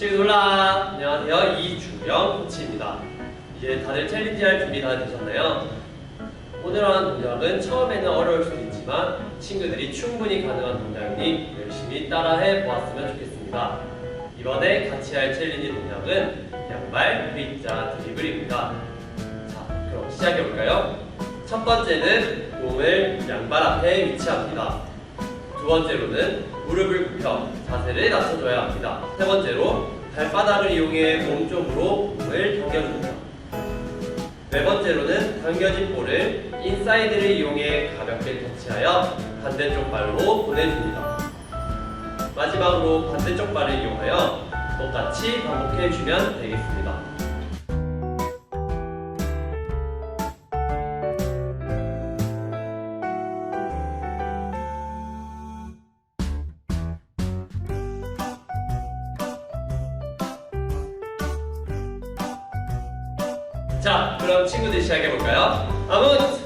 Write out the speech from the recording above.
친구 놀라! 안녕하세요. 이주영 코치입니다. 이제 다들 챌린지 할 준비 다 되셨나요? 오늘 하는 동작은 처음에는 어려울 수도 있지만 친구들이 충분히 가능한 동작이니 열심히 따라해 보았으면 좋겠습니다. 이번에 같이 할 챌린지 동작은 양발 V자 드리블입니다. 자, 그럼 시작해 볼까요? 첫 번째는 공을 양발 앞에 위치합니다. 두 번째로는 무릎을 굽혀 자세를 낮춰줘야 합니다. 세 번째로 발바닥을 이용해 몸 쪽으로 공을 당겨줍니다. 네 번째로는 당겨진 볼을 인사이드를 이용해 가볍게 터치하여 반대쪽 발로 보내줍니다. 마지막으로 반대쪽 발을 이용하여 똑같이 반복해주면 되겠습니다. 자, 그럼 친구들 시작해볼까요? 아무